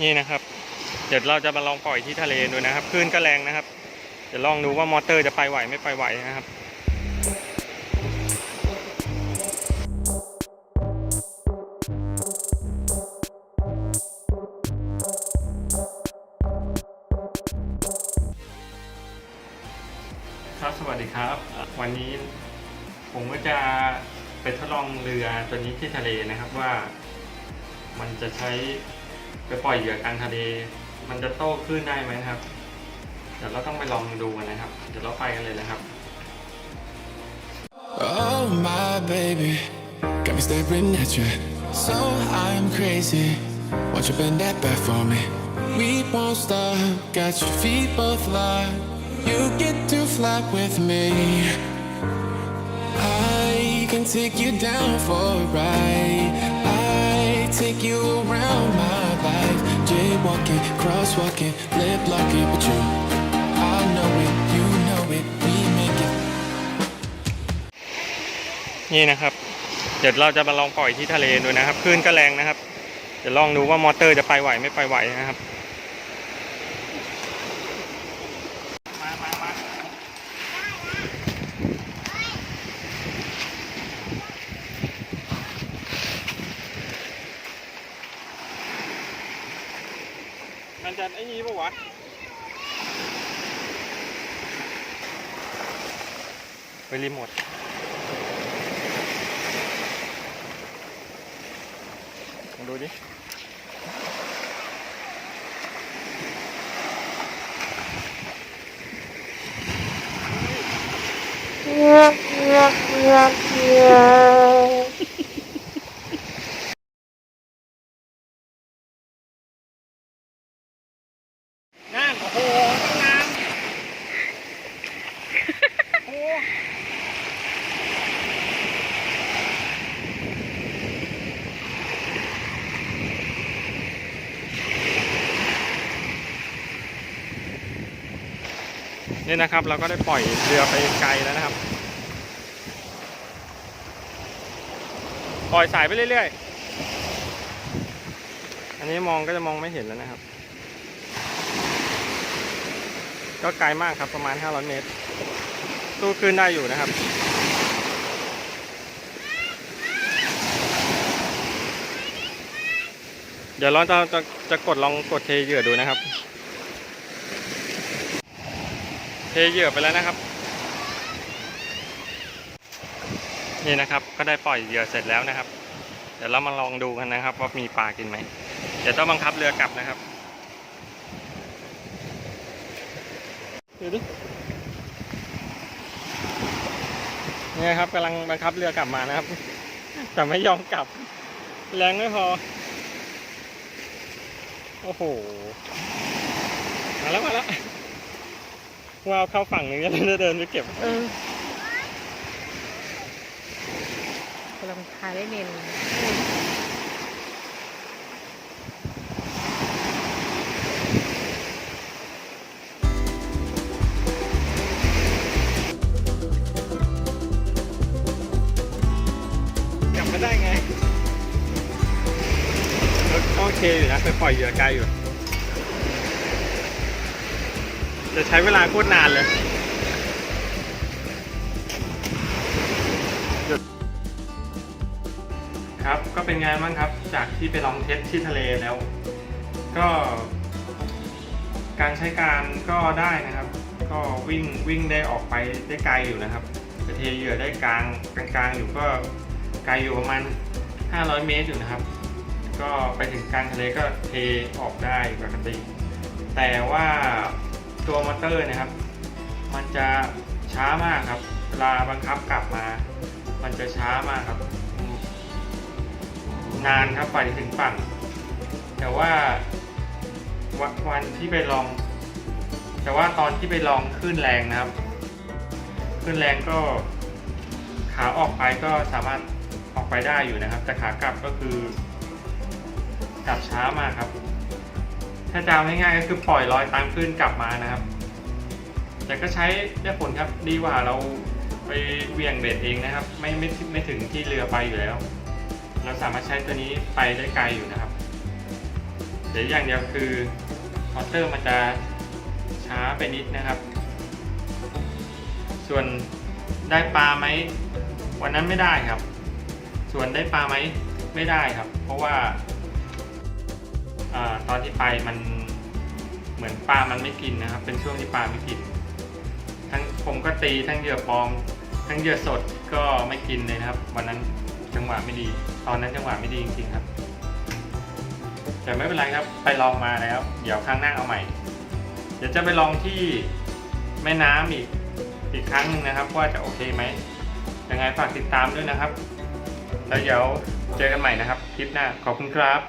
นี่นะครับ เดี๋ยวเราจะมาลองปล่อยที่ทะเลดูนะครับคลื่นก็แรงนะครับ เดี๋ยวลองดูว่ามอเตอร์จะไปไหวไม่ไปไหวนะครับครับสวัสดีครับ วันนี้ผมก็จะไปทดลองเรือตัวนี้ที่ทะเลนะครับว่ามันจะใช้ ไปปล่อยเหยื่อกลางทะเล มันจะโต้คลื่นได้ไหมครับ เดี๋ยวเราต้องไปลองดูกันนะครับ เดี๋ยวเราไปกันเลยนะครับ Oh my baby, got me staring at you. So I'm crazy. Won't you bend that back for me? We won't stop. Got your feet both locked. You get to fly with me. I can take you down for a ride. I take you around my life. Jaywalking, crosswalking, lip locking But you. I know it, you know it. We make it. นี่นะครับ เดี๋ยวเราจะมาลองปล่อยที่ทะเลดูนะครับ คลื่นก็แรงนะครับ เดี๋ยวลองดูว่ามอเตอร์จะไปไหวไม่ไปไหวนะครับ มามามา มันจะไอ้นี้ปะวะไปรีโมทลองดูดินั่น โอ้โหตั้งนานโอ้ นี่นะครับ เราก็ได้ปล่อยเรือไปไกลแล้วนะครับ ปล่อยสายไปเรื่อยๆ อันนี้มองก็จะมองไม่เห็นแล้วนะครับ ก็ไกลมากครับประมาณ 500 เมตร ตู้ขึ้นได้อยู่นะครับเดี๋ยวเราจะจะจะกดลองกดเทเหยื่อดูนะครับ เทเหยื่อไปแล้วนะครับ นี่นะครับก็ได้ปล่อยเหยื่อเสร็จแล้วนะครับ เดี๋ยวเรามาลองดูกันนะครับ ว่ามีปลากินไหมเดี๋ยวต้องบังคับเรือกลับนะครับดูดินี่ครับกำลังบังคับเรือกลับมานะครับ แต่ไม่ยอมกลับ แรงไม่พอ โอ้โห มาแล้วมาแล้ว ว้าวเข้าฝั่งหนึ่งแล้วจะเดินไปเก็บเออเราพายได้เนียนกลับมาได้ไงก็โอเคอยู่นะไปปล่อยเหยื่อไกลอยู่ จะใช้เวลาโคตรนานเลยครับก็เป็นไงบ้างครับจากที่ไปลองเทสที่ทะเลแล้ว ก็ การใช้การก็ได้นะครับ ก็วิ่งวิ่งได้ออกไปได้ไกลอยู่นะครับเทเหยื่อได้กลางกลางๆอยู่ก็ไกลอยู่ประมาณ 500 เมตรอยู่นะครับ ก็ไปถึงกลางทะเลก็เทออกได้ปกติ แต่ว่า ตัวมอเตอร์นะครับ มันจะช้ามากครับ เวลาบังคับกลับมา มันจะช้ามากครับ นานครับไปถึงฝั่ง แต่ว่าวัวันที่ไปลอง แต่ว่าตอนที่ไปลองคลื่นแรงนะครับคลื่นแรงก็ขาออกไปก็สามารถออกไปได้อยู่นะครับ แต่ขากลับก็คือ กลับช้ามากครับ ถ้าจะเอาง่ายๆก็คือปล่อยลอยตามคลื่นกลับมานะครับ แต่ก็ใช้ได้ผลครับดีกว่าเราไปเวียงเบ็ดเองนะครับ ไม่ไม่ไม่ถึงที่เรือไปอยู่แล้ว เราสามารถใช้ตัวนี้ไปได้ไกลอยู่นะครับเดี๋ยวอย่างเดียวคือมอเตอร์มันจะช้าไปนิดนะครับ ส่วนได้ปลาไหมวันนั้นไม่ได้ครับ ส่วนได้ปลาไหมไม่ได้ครับ เพราะว่า อตอนที่ไปมันเหมือนปลามันไม่กินนะครับ เป็นช่วงที่ปลาไม่กิน ทั้งผมก็ตีทั้งเหยื่อปลอม ทั้งเหยื่อสดก็ไม่กินเลยนะครับ วันนั้นจังหวะไม่ดี ตอนนั้นจังหวะไม่ดีจริงๆครับ แต่ไม่เป็นไรครับ ไปลองมาแล้ว เดี๋ยวครั้งหน้าเอาใหม่ เดี๋ยวจะไปลองที่แม่น้ำอีกอีกครั้งหนึงนะครับ ว่าจะโอเคไหมยังไงฝากติดตามด้วยนะครับ แล้วเดี๋ยวเจอกันใหม่นะครับ คลิปหน้าขอบคุณครับ